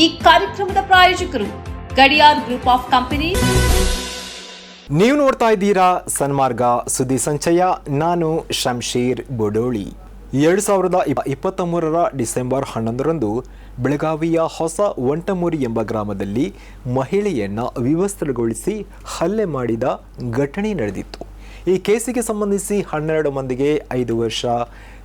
ಈ ಕಾರ್ಯಕ್ರಮದ ಪ್ರಾಯೋಜಕರು ಗಡಿಯಾರ್ ಗ್ರೂಪ್ ಆಫ್ ಕಂಪನಿ. ನೀವು ನೋಡ್ತಾ ಇದ್ದೀರಾ ಸನ್ಮಾರ್ಗ, ಸುದ್ದಿ ಸಂಚಯ. ನಾನು ಶಂಶೀರ್ ಬೊಡೋಳಿ. ಎರಡು ಸಾವಿರದ ಇಪ್ಪ- ಇಪ್ಪತ್ತ ಮೂರರ ಡಿಸೆಂಬರ್ ಹನ್ನೊಂದರಂದು ಬೆಳಗಾವಿಯ ಹೊಸ ಒಂಟಮೂರಿ ಎಂಬ ಗ್ರಾಮದಲ್ಲಿ ಮಹಿಳೆಯನ್ನು ವಿವಸ್ತ್ರಗೊಳಿಸಿ ಹಲ್ಲೆ ಮಾಡಿದ ಘಟನೆ ನಡೆದಿತ್ತು. ಈ ಕೇಸಿಗೆ ಸಂಬಂಧಿಸಿ ಹನ್ನೆರಡು ಮಂದಿಗೆ ಐದು ವರ್ಷ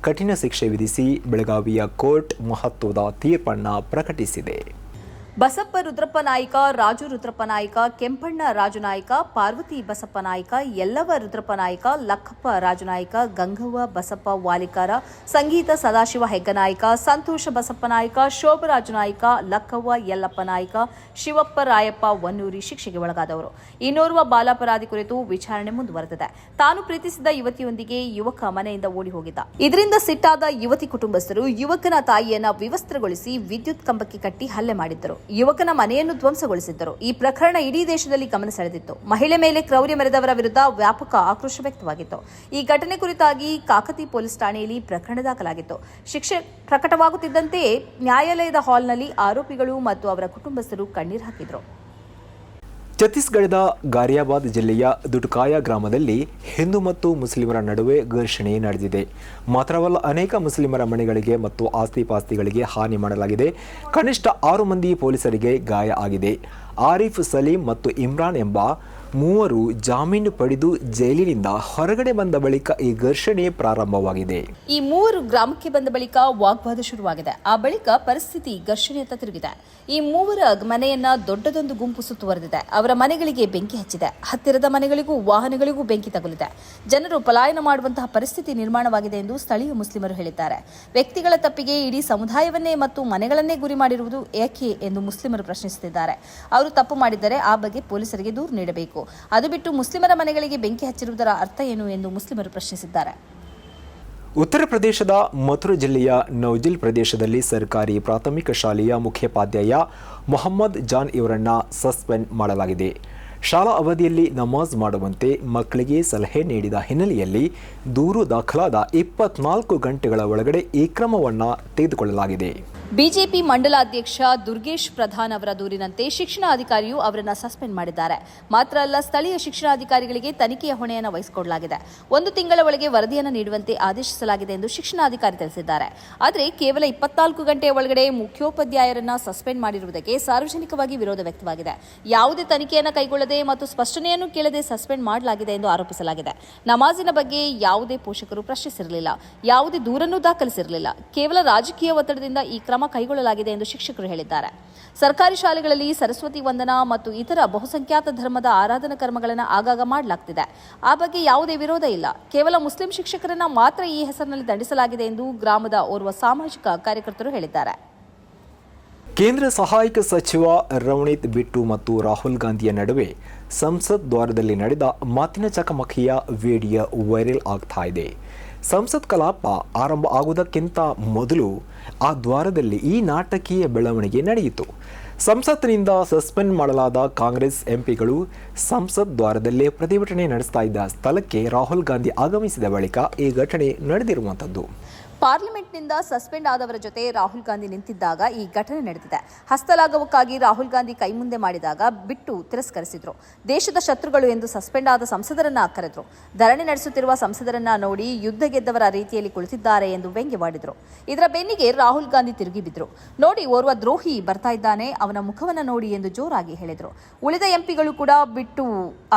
ಕಠಿಣ ಶಿಕ್ಷೆ ವಿಧಿಸಿ ಬೆಳಗಾವಿಯ ಕೋರ್ಟ್ ಮಹತ್ವದ ತೀರ್ಪನ್ನು ಪ್ರಕಟಿಸಿದೆ. ಬಸಪ್ಪ ರುದ್ರಪ್ಪ ನಾಯ್ಕ, ರಾಜು ರುದ್ರಪ್ಪ ನಾಯ್ಕ, ಕೆಂಪಣ್ಣ ರಾಜು ನಾಯ್ಕ, ಪಾರ್ವತಿ ಬಸಪ್ಪ ನಾಯ್ಕ ಯಲ್ಲವ ರುದ್ರಪ್ಪ ನಾಯ್ಕ, ಲಕ್ಕಪ್ಪ ರಾಜು ನಾಯ್ಕ, ಗಂಗವ್ವ ಬಸಪ್ಪ ವಾಲಿಕಾರ, ಸಂಗೀತ ಸದಾಶಿವ ಹೆಗ್ಗನಾಯ್ಕ, ಸಂತೋಷ ಬಸಪ್ಪ ನಾಯ್ಕ, ಶೋಭರಾಜ ಲಕ್ಕವ್ವ ಯಲ್ಲಪ್ಪ ನಾಯ್ಕ, ಶಿವಪ್ಪ ರಾಯಪ್ಪ ವನ್ನೂರಿ ಶಿಕ್ಷೆಗೆ ಒಳಗಾದವರು. ಇನ್ನೋರ್ವ ಬಾಲಾಪರಾಧಿ ಕುರಿತು ವಿಚಾರಣೆ ಮುಂದುವರೆದಿದೆ. ತಾನು ಪ್ರೀತಿಸಿದ ಯುವತಿಯೊಂದಿಗೆ ಯುವಕ ಮನೆಯಿಂದ ಓಡಿ ಹೋಗಿದ್ದ. ಇದರಿಂದ ಸಿಟ್ಟಾದ ಯುವತಿ ಕುಟುಂಬಸ್ಥರು ಯುವಕನ ತಾಯಿಯನ್ನ ವಿವಸ್ತ್ರಗೊಳಿಸಿ ವಿದ್ಯುತ್ ಕಂಬಕ್ಕೆ ಕಟ್ಟಿ ಹಲ್ಲೆ ಮಾಡಿದ್ದರು. ಯುವಕನ ಮನೆಯನ್ನು ಧ್ವಂಸಗೊಳಿಸಿದ್ದರು. ಈ ಪ್ರಕರಣ ಇಡೀ ದೇಶದಲ್ಲಿ ಗಮನ ಸೆಳೆದಿತ್ತು. ಮಹಿಳೆ ಮೇಲೆ ಕ್ರೌರ್ಯ ಮೆರೆದವರ ವಿರುದ್ಧ ವ್ಯಾಪಕ ಆಕ್ರೋಶ ವ್ಯಕ್ತವಾಗಿತ್ತು. ಈ ಘಟನೆ ಕುರಿತಾಗಿ ಕಾಕತಿ ಪೊಲೀಸ್ ಠಾಣೆಯಲ್ಲಿ ಪ್ರಕರಣ ದಾಖಲಾಗಿತ್ತು. ಶಿಕ್ಷೆ ಪ್ರಕಟವಾಗುತ್ತಿದ್ದಂತೆಯೇ ನ್ಯಾಯಾಲಯದ ಹಾಲ್ನಲ್ಲಿ ಆರೋಪಿಗಳು ಮತ್ತು ಅವರ ಕುಟುಂಬಸ್ಥರು ಕಣ್ಣೀರು ಹಾಕಿದ್ರು. ಛತ್ತೀಸ್ಗಢದ ಗಾರಿಯಾಬಾದ್ ಜಿಲ್ಲೆಯ ದುಡ್ಕಾಯ ಗ್ರಾಮದಲ್ಲಿ ಹಿಂದೂ ಮತ್ತು ಮುಸ್ಲಿಮರ ನಡುವೆ ಘರ್ಷಣೆ ನಡೆದಿದೆ. ಮಾತ್ರವಲ್ಲ, ಅನೇಕ ಮುಸ್ಲಿಮರ ಮನೆಗಳಿಗೆ ಮತ್ತು ಆಸ್ತಿ ಪಾಸ್ತಿಗಳಿಗೆ ಹಾನಿ ಮಾಡಲಾಗಿದೆ. ಕನಿಷ್ಠ ಆರು ಮಂದಿ ಪೊಲೀಸರಿಗೆ ಗಾಯ ಆಗಿದೆ. ಆರಿಫ್ ಸಲೀಂ ಮತ್ತು ಇಮ್ರಾನ್ ಎಂಬ ಮೂವರು ಜಾಮೀನು ಪಡೆದು ಜೈಲಿನಿಂದ ಹೊರಗಡೆ ಬಂದ ಬಳಿಕ ಈ ಘರ್ಷಣೆ ಪ್ರಾರಂಭವಾಗಿದೆ. ಈ ಮೂವರು ಗ್ರಾಮಕ್ಕೆ ಬಂದ ಬಳಿಕ ವಾಗ್ವಾದ ಶುರುವಾಗಿದೆ. ಆ ಬಳಿಕ ಪರಿಸ್ಥಿತಿ ಘರ್ಷಣೆಯತ್ತ ತಿರುಗಿದೆ. ಈ ಮೂವರ ಮನೆಯನ್ನ ದೊಡ್ಡದೊಂದು ಗುಂಪು ಸುತ್ತುವರೆದಿದೆ ಅವರ ಮನೆಗಳಿಗೆ ಬೆಂಕಿ ಹಚ್ಚಿದೆ. ಹತ್ತಿರದ ಮನೆಗಳಿಗೂ ವಾಹನಗಳಿಗೂ ಬೆಂಕಿ ತಗುಲಿದೆ. ಜನರು ಪಲಾಯನ ಮಾಡುವಂತಹ ಪರಿಸ್ಥಿತಿ ನಿರ್ಮಾಣವಾಗಿದೆ ಎಂದು ಸ್ಥಳೀಯ ಮುಸ್ಲಿಮರು ಹೇಳಿದ್ದಾರೆ. ವ್ಯಕ್ತಿಗಳ ತಪ್ಪಿಗೆ ಇಡೀ ಸಮುದಾಯವನ್ನೇ ಮತ್ತು ಮನೆಗಳನ್ನೇ ಗುರಿ ಮಾಡಿರುವುದು ಏಕೆ ಎಂದು ಮುಸ್ಲಿಮರು ಪ್ರಶ್ನಿಸುತ್ತಿದ್ದಾರೆ. ಅವರು ತಪ್ಪು ಮಾಡಿದ್ದರೆ ಆ ಬಗ್ಗೆ ಪೊಲೀಸರಿಗೆ ದೂರು ನೀಡಬೇಕು. ಅದು ಬಿಟ್ಟು ಮುಸ್ಲಿಮರ ಮನೆಗಳಿಗೆ ಬೆಂಕಿ ಹಚ್ಚಿರುವುದರ ಅರ್ಥ ಏನು ಎಂದು ಮುಸ್ಲಿಮರು ಪ್ರಶ್ನಿಸಿದ್ದಾರೆ. ಉತ್ತರ ಪ್ರದೇಶದ ಮಥುರಾ ಜಿಲ್ಲೆಯ ನೌಜಿಲ್ ಪ್ರದೇಶದಲ್ಲಿ ಸರ್ಕಾರಿ ಪ್ರಾಥಮಿಕ ಶಾಲೆಯ ಮುಖ್ಯೋಪಾಧ್ಯಾಯ ಮೊಹಮ್ಮದ್ ಜಾನ್ ಇವರನ್ನ ಸಸ್ಪೆಂಡ್ ಮಾಡಲಾಗಿದೆ. ಶಾಲಾ ಅವಧಿಯಲ್ಲಿ ನಮಾಜ್ ಮಾಡುವಂತೆ ಮಕ್ಕಳಿಗೆ ಸಲಹೆ ನೀಡಿದ ಹಿನ್ನೆಲೆಯಲ್ಲಿ ದೂರು ದಾಖಲಾದ ಇಪ್ಪತ್ನಾಲ್ಕು ಗಂಟೆಗಳ ಒಳಗಡೆ ಈ ಕ್ರಮವನ್ನು ತೆಗೆದುಕೊಳ್ಳಲಾಗಿದೆ. ಬಿಜೆಪಿ ಮಂಡಲಾಧ್ಯಕ್ಷ ದುರ್ಗೇಶ್ ಪ್ರಧಾನ್ ಅವರ ದೂರಿನಂತೆ ಶಿಕ್ಷಣಾಧಿಕಾರಿಯು ಅವರನ್ನು ಸಸ್ಪೆಂಡ್ ಮಾಡಿದ್ದಾರೆ. ಮಾತ್ರ ಅಲ್ಲ, ಸ್ಥಳೀಯ ಶಿಕ್ಷಣಾಧಿಕಾರಿಗಳಿಗೆ ತನಿಖೆಯ ಹೊಣೆಯನ್ನು ವಹಿಸಿಕೊಡಲಾಗಿದೆ. ಒಂದು ತಿಂಗಳ ಒಳಗೆ ವರದಿಯನ್ನು ನೀಡುವಂತೆ ಆದೇಶಿಸಲಾಗಿದೆ ಎಂದು ಶಿಕ್ಷಣಾಧಿಕಾರಿ ತಿಳಿಸಿದ್ದಾರೆ. ಆದರೆ ಕೇವಲ ಇಪ್ಪತ್ನಾಲ್ಕು ಗಂಟೆಯ ಒಳಗಡೆ ಮುಖ್ಯೋಪಾಧ್ಯಾಯರನ್ನ ಸಸ್ಪೆಂಡ್ ಮಾಡಿರುವುದಕ್ಕೆ ಸಾರ್ವಜನಿಕವಾಗಿ ವಿರೋಧ ವ್ಯಕ್ತವಾಗಿದೆ. ಯಾವುದೇ ತನಿಖೆಯನ್ನು ಕೈಗೊಳ್ಳದೆ ಮತ್ತು ಸ್ಪಷ್ಟನೆಯನ್ನು ಕೇಳದೆ ಸಸ್ಪೆಂಡ್ ಮಾಡಲಾಗಿದೆ ಎಂದು ಆರೋಪಿಸಲಾಗಿದೆ. ನಮಾಜಿನ ಬಗ್ಗೆ ಯಾವುದೇ ಪೋಷಕರು ಪ್ರಶ್ನಿಸಿರಲಿಲ್ಲ. ಯಾವುದೇ ದೂರನ್ನು ದಾಖಲಿಸಿರಲಿಲ್ಲ. ಕೇವಲ ರಾಜಕೀಯ ಒತ್ತಡದಿಂದ ಈ ಕ್ರಮ ಕೈಗೊಳ್ಳಲಾಗಿದೆ ಎಂದು ಶಿಕ್ಷಕರು ಹೇಳಿದ್ದಾರೆ. ಸರ್ಕಾರಿ ಶಾಲೆಗಳಲ್ಲಿ ಸರಸ್ವತಿ ವಂದನಾ ಮತ್ತು ಇತರ ಬಹುಸಂಖ್ಯಾತ ಧರ್ಮದ ಆರಾಧನಾ ಕರ್ಮಗಳನ್ನು ಆಗಾಗ ಮಾಡಲಾಗ್ತಿದೆ. ಆ ಬಗ್ಗೆ ಯಾವುದೇ ವಿರೋಧ ಇಲ್ಲ. ಕೇವಲ ಮುಸ್ಲಿಂ ಶಿಕ್ಷಕರನ್ನ ಮಾತ್ರ ಈ ಹೆಸರಿನಲ್ಲಿ ದಂಡಿಸಲಾಗಿದೆ ಎಂದು ಗ್ರಾಮದ ಓರ್ವ ಸಾಮಾಜಿಕ ಕಾರ್ಯಕರ್ತರು ಹೇಳಿದ್ದಾರೆ. ಕೇಂದ್ರ ಸಹಾಯಕ ಸಚಿವ ರವಣೀತ್ ಬಿಟ್ಟು ಮತ್ತು ರಾಹುಲ್ ಗಾಂಧಿಯ ನಡುವೆ ಸಂಸತ್ ದ್ವಾರದಲ್ಲಿ ನಡೆದ ಮಾತಿನ ಚಕಮಕಿಯ ವಿಡಿಯೋ ವೈರಲ್ ಆಗ್ತಾ ಇದೆ. ಸಂಸತ್ ಕಲಾಪ ಆರಂಭ ಆಗುವುದಕ್ಕಿಂತ ಮೊದಲು ಆ ದ್ವಾರದಲ್ಲಿ ಈ ನಾಟಕೀಯ ಬೆಳವಣಿಗೆ ನಡೆಯಿತು. ಸಂಸತ್ತಿನಿಂದ ಸಸ್ಪೆಂಡ್ ಮಾಡಲಾದ ಕಾಂಗ್ರೆಸ್ ಎಂಪಿಗಳು ಸಂಸತ್ ದ್ವಾರದಲ್ಲೇ ಪ್ರತಿಭಟನೆ ನಡೆಸ್ತಾ ಇದ್ದ ಸ್ಥಳಕ್ಕೆ ರಾಹುಲ್ ಗಾಂಧಿ ಆಗಮಿಸಿದ ಬಳಿಕ ಈ ಘಟನೆ ನಡೆದಿರುವಂಥದ್ದು. ಪಾರ್ಲಿಮೆಂಟ್ನಿಂದ ಸಸ್ಪೆಂಡ್ ಆದವರ ಜೊತೆ ರಾಹುಲ್ ಗಾಂಧಿ ನಿಂತಿದ್ದಾಗ ಈ ಘಟನೆ ನಡೆದಿದೆ. ಹಸ್ತಲಾಘವಕ್ಕಾಗಿ ರಾಹುಲ್ ಗಾಂಧಿ ಕೈ ಮುಂದೆ ಮಾಡಿದಾಗ ಬಿಟ್ಟು ತಿರಸ್ಕರಿಸಿದ್ರು. ದೇಶದ ಶತ್ರುಗಳು ಎಂದು ಸಸ್ಪೆಂಡ್ ಆದ ಸಂಸದರನ್ನ ಕರೆದ್ರು. ಧರಣಿ ನಡೆಸುತ್ತಿರುವ ಸಂಸದರನ್ನ ನೋಡಿ ಯುದ್ಧ ಗೆದ್ದವರ ರೀತಿಯಲ್ಲಿ ಕುಳಿತಿದ್ದಾರೆ ಎಂದು ವ್ಯಂಗ್ಯವಾಡಿದ್ರು ಇದರ ಬೆನ್ನಿಗೆ ರಾಹುಲ್ ಗಾಂಧಿ ತಿರುಗಿ ಬಿದ್ರು. ನೋಡಿ, ಓರ್ವ ದ್ರೋಹಿ ಬರ್ತಾ ಇದ್ದಾನೆ, ಅವನ ಮುಖವನ್ನ ನೋಡಿ ಎಂದು ಜೋರಾಗಿ ಹೇಳಿದ್ರು. ಉಳಿದ ಎಂಪಿಗಳು ಕೂಡ ಬಿಟ್ಟು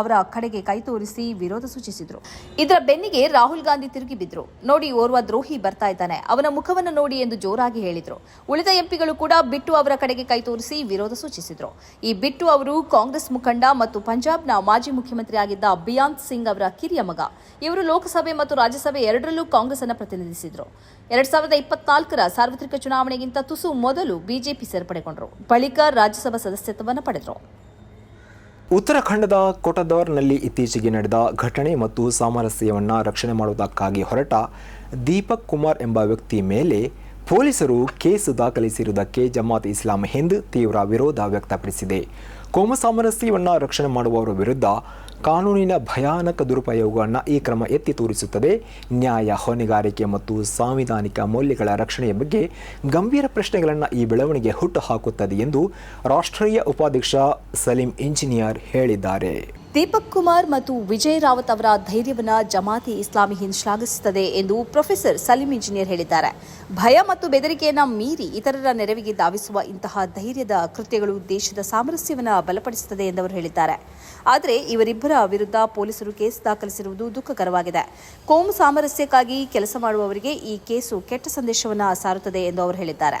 ಅವರ ಕಡೆಗೆ ಕೈ ತೋರಿಸಿ ವಿರೋಧ ಸೂಚಿಸಿದ್ರು. ಇದರ ಬೆನ್ನಿಗೆ ರಾಹುಲ್ ಗಾಂಧಿ ತಿರುಗಿ ಬಿದ್ರು. ನೋಡಿ, ಓರ್ವ ದ್ರೋಹಿ ಬರ್ತಾ ಇದ್ದಾನೆ. ಅವನ ಮುಖವನ್ನು ನೋಡಿ ಎಂದು ಜೋರಾಗಿ ಹೇಳಿದರು. ಉಳಿದ ಎಂಪಿಗಳು ಕೂಡ ಬಿಟ್ಟು ಅವರ ಕಡೆಗೆ ಕೈ ತೋರಿಸಿ ವಿರೋಧ ಸೂಚಿಸಿದರು. ಈ ಬಿಟ್ಟು ಅವರು ಕಾಂಗ್ರೆಸ್ ಮುಖಂಡ ಮತ್ತು ಪಂಜಾಬ್ನ ಮಾಜಿ ಮುಖ್ಯಮಂತ್ರಿ ಆಗಿದ್ದ ಬಿಯಾಂತ್ ಸಿಂಗ್ ಅವರ ಕಿರಿಯ ಮಗ. ಇವರು ಲೋಕಸಭೆ ಮತ್ತು ರಾಜ್ಯಸಭೆ ಎರಡರಲ್ಲೂ ಕಾಂಗ್ರೆಸ್ ಅನ್ನು ಪ್ರತಿನಿಧಿಸಿದರು. ಎರಡ್ ಸಾವಿರದ ಇಪ್ಪತ್ನಾಲ್ಕರ ಸಾರ್ವತ್ರಿಕ ಚುನಾವಣೆಗಿಂತ ತುಸು ಮೊದಲು ಬಿಜೆಪಿ ಸೇರ್ಪಡೆಗೊಂಡರು. ಬಳಿಕ ರಾಜ್ಯಸಭಾ ಸದಸ್ಯತ್ವವನ್ನು ಪಡೆದರು. ಉತ್ತರಾಖಂಡದ ಕೊಟದೌರ್ನಲ್ಲಿ ಇತ್ತೀಚೆಗೆ ನಡೆದ ಘಟನೆ ಮತ್ತು ಸಾಮರಸ್ಯವನ್ನು ರಕ್ಷಣೆ ಮಾಡುವುದಕ್ಕಾಗಿ ಹೊರಟ ದೀಪಕ್ ಕುಮಾರ್ ಎಂಬ ವ್ಯಕ್ತಿ ಮೇಲೆ ಪೊಲೀಸರು ಕೇಸು ದಾಖಲಿಸಿರುವುದಕ್ಕೆ ಜಮಾತ್ ಇಸ್ಲಾಂ ಹಿಂದ್ ತೀವ್ರ ವಿರೋಧ ವ್ಯಕ್ತಪಡಿಸಿದೆ. ಕೋಮು ಸಾಮರಸ್ಯವನ್ನು ರಕ್ಷಣೆ ಮಾಡುವವರ ವಿರುದ್ಧ ಕಾನೂನಿನ ಭಯಾನಕ ದುರುಪಯೋಗವನ್ನು ಈ ಕ್ರಮ ಎತ್ತಿ ತೋರಿಸುತ್ತದೆ. ನ್ಯಾಯ, ಹೊಣೆಗಾರಿಕೆ ಮತ್ತು ಸಾಂವಿಧಾನಿಕ ಮೌಲ್ಯಗಳ ರಕ್ಷಣೆಯ ಬಗ್ಗೆ ಗಂಭೀರ ಪ್ರಶ್ನೆಗಳನ್ನು ಈ ಬೆಳವಣಿಗೆ ಹುಟ್ಟುಹಾಕುತ್ತದೆ ಎಂದು ರಾಷ್ಟ್ರೀಯ ಉಪಾಧ್ಯಕ್ಷ ಸಲೀಂ ಇಂಜಿನಿಯರ್ ಹೇಳಿದ್ದಾರೆ. ದೀಪಕ್ ಕುಮಾರ್ ಮತ್ತು ವಿಜಯ್ ರಾವತ್ ಅವರ ಧೈರ್ಯವನ್ನ ಜಮಾತಿ ಇಸ್ಲಾಮಿ ಹಿಂದ್ ಶ್ಲಾಘಿಸುತ್ತದೆ ಎಂದು ಪ್ರೊಫೆಸರ್ ಸಲೀಂ ಇಂಜಿನಿಯರ್ ಹೇಳಿದ್ದಾರೆ. ಭಯ ಮತ್ತು ಬೆದರಿಕೆಯನ್ನ ಮೀರಿ ಇತರರ ನೆರವಿಗೆ ಧಾವಿಸುವ ಇಂತಹ ಧೈರ್ಯದ ಕೃತ್ಯಗಳು ದೇಶದ ಸಾಮರಸ್ಯವನ್ನು ಬಲಪಡಿಸುತ್ತದೆ ಎಂದು ಅವರು ಹೇಳಿದ್ದಾರೆ. ಆದರೆ ಇವರಿಬ್ಬರ ವಿರುದ್ಧ ಪೊಲೀಸರು ಕೇಸ್ ದಾಖಲಿಸಿರುವುದು ದುಃಖಕರವಾಗಿದೆ. ಕೋಮು ಸಾಮರಸ್ಯಕ್ಕಾಗಿ ಕೆಲಸ ಮಾಡುವವರಿಗೆ ಈ ಕೇಸು ಕೆಟ್ಟ ಸಂದೇಶವನ್ನು ಸಾರುತ್ತದೆ ಎಂದು ಅವರು ಹೇಳಿದ್ದಾರೆ.